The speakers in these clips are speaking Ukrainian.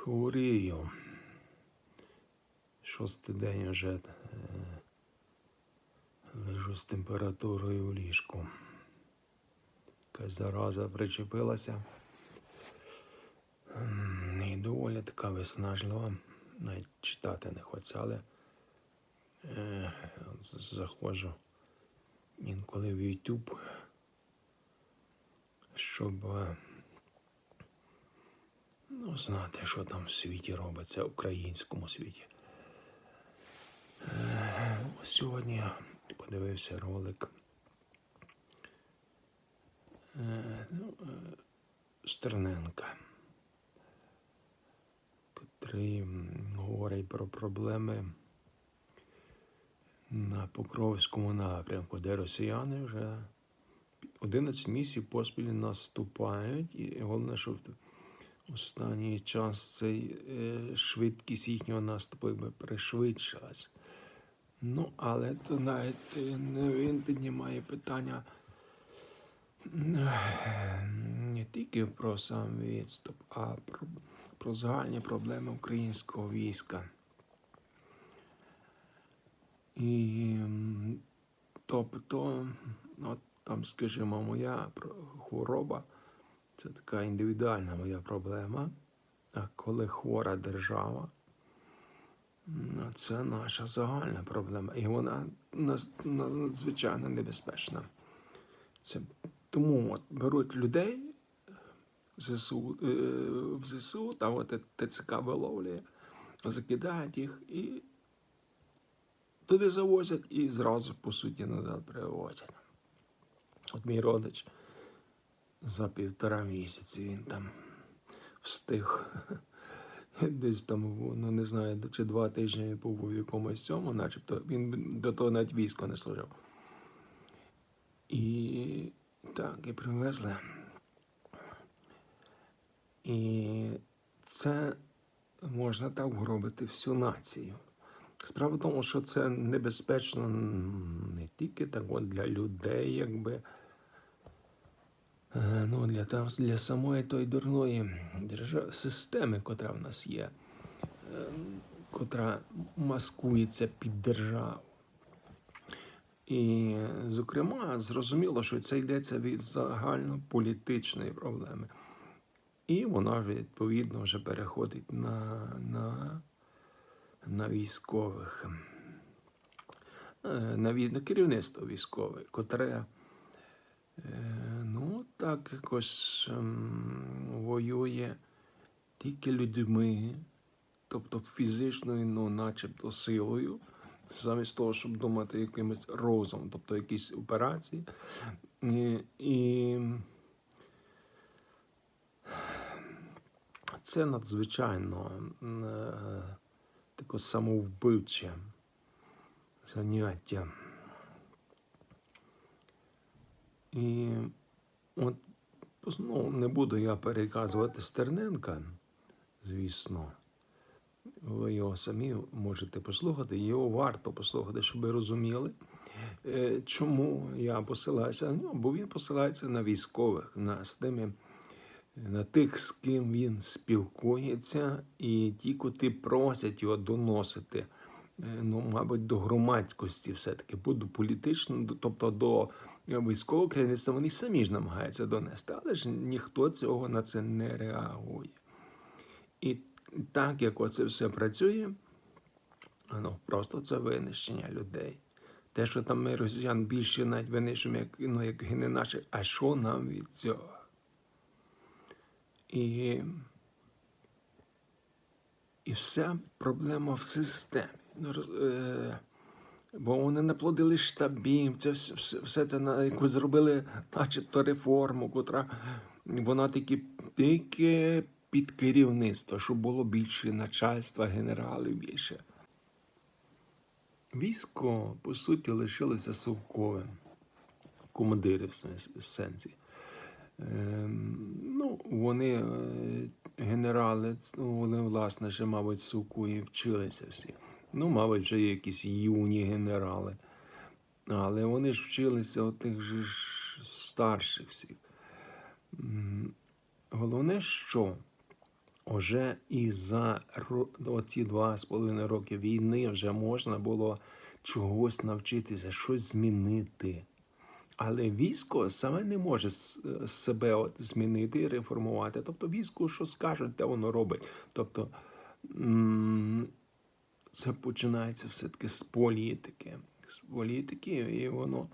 Хворію. Шостий день вже е, лежу з температурою у ліжку. Якась зараза причепилася. І доволі така виснажлива. Навіть читати не хочеться, але е, заходжу інколи в YouTube, щоб е, ну, знати, що там в світі робиться, в українському світі. Е, Сьогодні подивився ролик е, ну, е, Стерненка, котрий говорить про проблеми на Покровському напрямку, де росіяни вже 11 місяців поспіль наступають, і головне, що останній час цей е, швидкість їхнього наступу якби пришвидшилась. Ну, але то навіть е, він піднімає питання не тільки про сам відступ, а про, про загальні проблеми українського війська. І тобто, от там, скажімо, моя хвороба це така індивідуальна моя проблема. А коли хвора держава, ну, це наша загальна проблема. І вона надзвичайно небезпечна. Це, тому от беруть людей е, в ЗСУ, там от ТЦК виловлює, закидають їх і туди завозять і зразу, по суті, назад привозять. От мій родич за півтора місяці він там встиг десь там, ну не знаю, чи два тижні він був у якомусь цьому, начебто він до того навіть військо не служив. І так, і привезли. І це можна так гробити всю націю. Справа в тому, що це небезпечно не тільки так от для людей, якби. Е, Ну, для, там, для самої тої дурної держави, системи, котра в нас є, е, котра маскується під державу. І, зокрема, зрозуміло, що це йдеться від загальнополітичної проблеми. І вона відповідно вже переходить на, на, на військових, е, на, на керівництво військове, котре так якось ем, воює тільки людьми, тобто фізичною, ну, начебто силою, замість того, щоб думати якимось розумом, тобто якісь операції. І, і це надзвичайно е, таке самовбивче заняття. І от ну, не буду я переказувати Стерненка, звісно. Ви його самі можете послухати, його варто послухати, щоб ви розуміли, е, чому я посилаюся на нього, бо він посилається на військових, на з тими, на тих, з ким він спілкується, і ті, котрі просять його доносити, е, ну, мабуть, до громадськості все-таки, бо до політичного, тобто до військового керівництва, вони самі ж намагаються донести, але ж ніхто цього на це не реагує. І так як оце все працює, ну, просто це винищення людей. Те, що там ми росіян більше навіть винищуємо, як, ну, як гине наші, а що нам від цього? І, і вся проблема в системі. Е, бо вони наплодили штабів, це все, все, все це на яку зробили, начебто реформу, котра вона тільки, тільки під керівництво, щоб було більше начальства, генералів більше. Військо, по суті, лишилося совковим. Командири в сенсі. Ем, ну, вони, е, генерали, ну, вони, власне, ще, мабуть, суку і вчилися всі. Ну, мабуть, вже якісь юні генерали. Але вони ж вчилися от тих же ж старших всіх. Головне, що Уже і за оці два з половиною роки війни вже можна було чогось навчитися, щось змінити. Але військо саме не може себе от змінити і реформувати. Тобто військо, що скажуть, те воно робить. Тобто це починається все-таки з політики. З політики, і воно.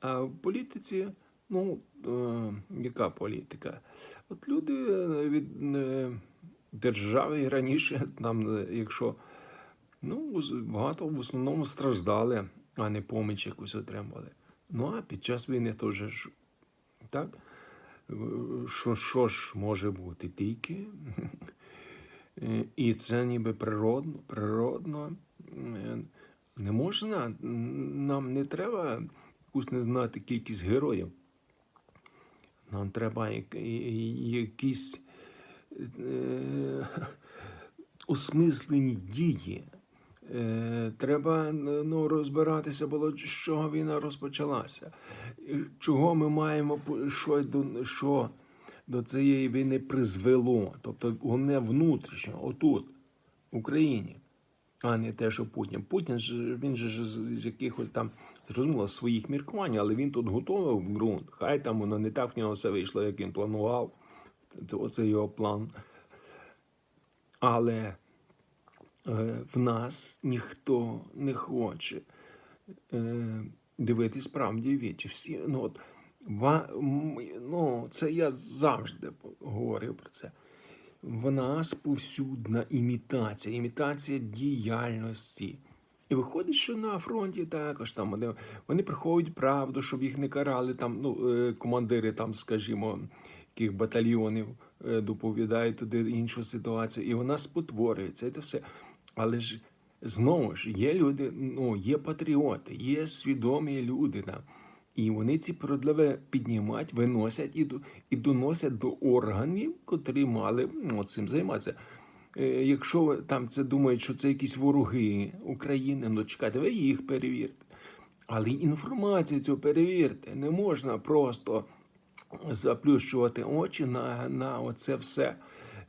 А в політиці, ну, е, яка політика? От люди е, від е, держави раніше, там, е, якщо ну, багато в основному страждали, а не поміч якусь отримали. Ну а під час війни теж так. Що ж може бути тільки? Е, І це ніби природно, природно. Е, Не можна, нам не треба якусь не знати кількість героїв. Нам треба і- якісь е, осмислені дії. Е, Треба ну, розбиратися було, з чого війна розпочалася, чого ми маємо, що що до цієї війни призвело. Тобто головне внутрішньо, отут, в Україні, а не те, що Путін. Путін він же з якихось там зрозуміло своїх міркувань, але він тут готовий в ґрунт. Хай там воно не так в нього все вийшло, як він планував. Оце його план. Але е, в нас ніхто не хоче е, дивитись правді вічі. Всі, ну, от, ну, це я завжди говорив про це. В нас повсюдна імітація, імітація діяльності. І виходить, що на фронті також там вони, вони приховують правду, щоб їх не карали там, ну, е, командири, там, скажімо, яких батальйонів е, доповідають туди іншу ситуацію, і вона спотворюється. Це все. Але ж знову ж є люди, ну, є патріоти, є свідомі люди там. І вони ці продливи піднімають, виносять і, і доносять до органів, котрі мали ну, цим займатися. Е, Якщо там це думають, що це якісь вороги України, ну чекайте, ви їх перевірте. Але інформацію цю перевірте. Не можна просто заплющувати очі на, на оце все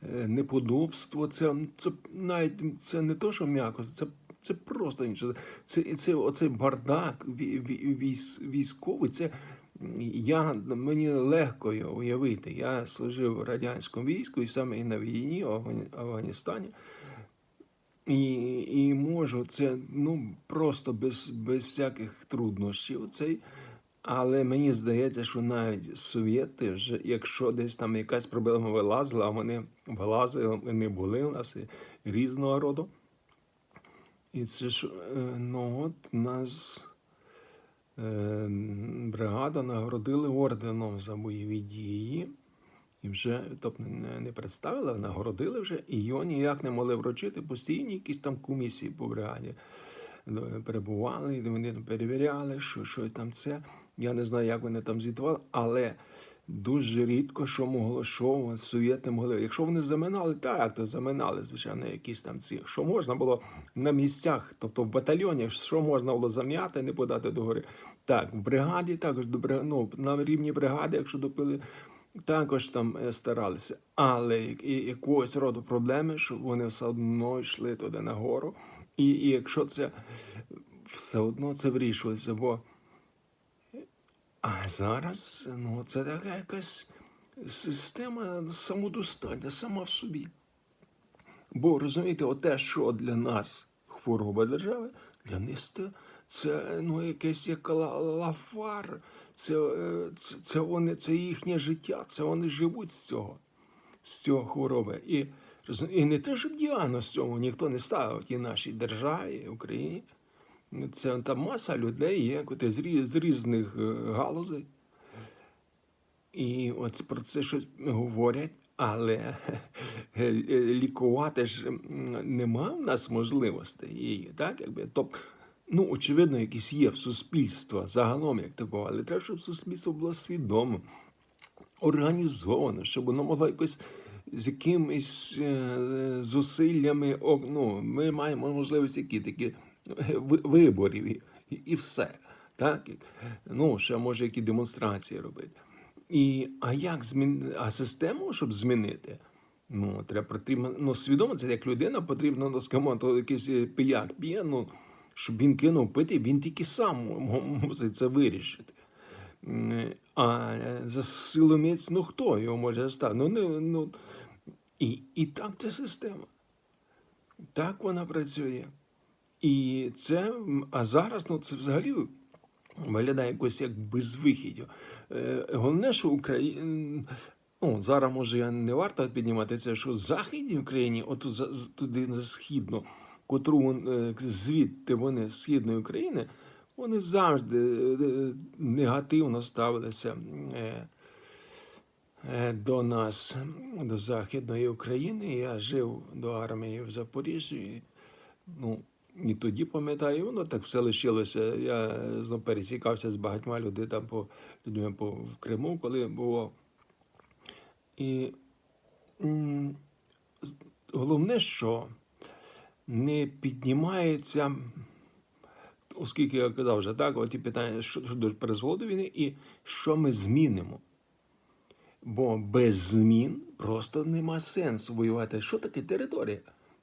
е, неподобство. Це, це навіть це не то, що м'яко, це, це просто інше. Це, це оцей бардак ві- ві- військ, військовий. Це я мені легко його уявити. Я служив в радянському війську і саме і на війні в Афганістані. І, і можу це ну просто без, без всяких труднощів. Цей, але мені здається, що навіть совєти, вже, якщо десь там якась проблема вилазила, а вони вилазили, вони були у нас і різного роду. І це ж е, ну от нас е, бригада нагородили орденом за бойові дії. І вже, тобто не, не представили, а нагородили вже, і його ніяк не могли вручити. Постійні якісь там комісії по бригаді е, перебували, і вони перевіряли, що щось там це. Я не знаю, як вони там звітували, але дуже рідко що могло, що совєти могли. Якщо вони заминали, так, то заминали, звичайно, якісь там ці. Що можна було на місцях, тобто в батальйоні, що можна було зам'яти, не подати до гори. Так, в бригаді також до ну, на рівні бригади, якщо допили також там е, старалися, але як- і якогось роду проблеми, що вони все одно йшли туди нагору. І, і якщо це все одно це вирішувалося, бо а зараз ну, це така якась система самодостатня, сама в собі. Бо розумієте, оте, що для нас хвороба держави, для них це, ну, якесь як лафар, це, е, це, це, вони, це їхнє життя, це вони живуть з цього, з цього хвороби. І, і не те, що діагноз цьому ніхто не ставив і нашій державі, Україні. Це там маса людей є, котрі з, різних е, галузей. І от про це щось говорять, але е, лікувати ж нема в нас можливостей її, так? Якби, тобто, ну, очевидно, якісь є в суспільства загалом як такого, але треба, щоб суспільство було свідомо, організовано, щоб воно могло якось з якимись е, зусиллями, ну, ми маємо можливість які такі виборів і, і, все. Так? Ну, ще може які демонстрації робити. І, а як змін... А систему, щоб змінити, Ну, треба потрібно, ну, свідомо, це як людина, потрібно ну, скажімо, якийсь пияк п'є, ну, щоб він кинув пити, він тільки сам мусить це вирішити. А за силоміць, ну хто його може заставити? Ну, не, ну, і, і так ця система. Так вона працює. І це, а зараз ну, це взагалі виглядає якось як безвихідь. Е, Головне, що Україна. Ну, зараз може не варто піднімати це, що в Західній Україні, от туди на східну, котру е, звідти вони з східної України, вони завжди е, негативно ставилися до нас, до Західної України. Я жив до армії в Запоріжжі. Ну, і тоді пам'ятаю, воно так все лишилося. Я знову пересікався з багатьма людьми там по людьми по в Криму, коли бував. І м, головне, що не піднімається, оскільки я казав вже так, оті питання що- щодо призводу війни і що ми змінимо. Бо без змін просто нема сенсу воювати. Що таке територія?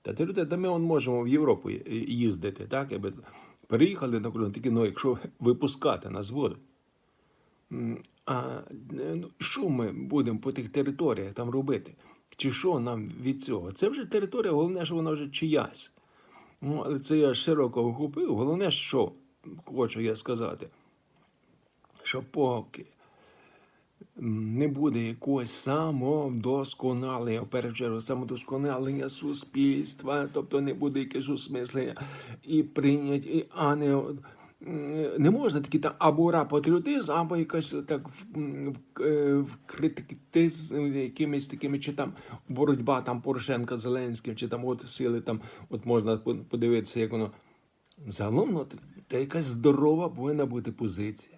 Та територія, та ми он можемо в Європу їздити, так? Якби переїхали на кордон, тільки ну, якщо випускати нас будуть. А ну, що ми будемо по тих територіях там робити? Чи що нам від цього? Це вже територія, головне, що вона вже чиясь. Ну, але це я широко охопив. Головне, що хочу я сказати, що поки не буде якогось самовдосконалення, в першу чергу, самодосконалення суспільства, тобто не буде якесь осмислення і прийняття, і, а не, не можна такі там або ура патріотизм, або якась так в, в, е, якимись такими, чи там боротьба там Порошенка Зеленським, чи там от сили там, от можна подивитися, як воно. Загалом, ну, та якась здорова повинна бути позиція.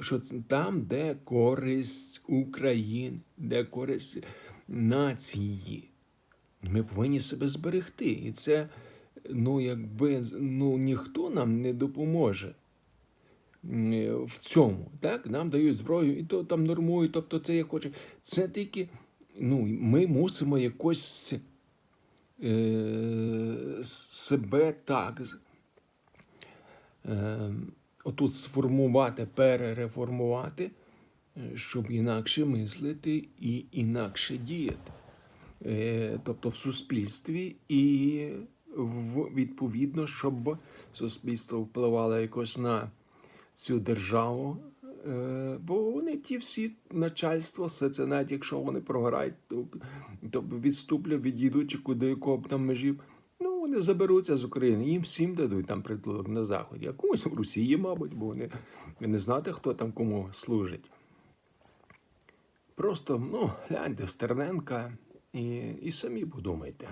Що, там, де користь України, де користь нації, ми повинні себе зберегти. І це, ну, якби ну, ніхто нам не допоможе в цьому. Так? Нам дають зброю, і то там нормують, тобто це як хоче. Це тільки ну, ми мусимо якось е, себе так е, отут сформувати, перереформувати, е, щоб інакше мислити і інакше діяти. Е, Тобто в суспільстві і відповідно, щоб суспільство впливало якось на цю державу. Е, Бо вони ті всі начальство, все це навіть якщо вони програють, то, то відступлять, відійдуть чи куди якого б там межів. Вони заберуться з України, їм всім дадуть там притулок на Заході, а комусь в Росії, мабуть, бо вони не знати, хто там кому служить. Просто ну, гляньте Стерненка і, і самі подумайте.